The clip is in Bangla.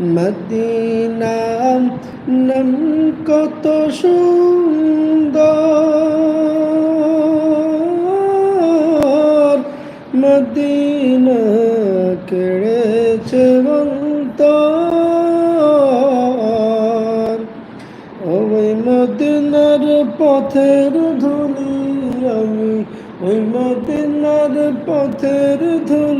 মদিনা নাম কত সুন্দর। মদিনা কেড়েছে বন্তর ওই মদিনার পথের ধুলি, আমি ওই মদিনার পথের ধুলি।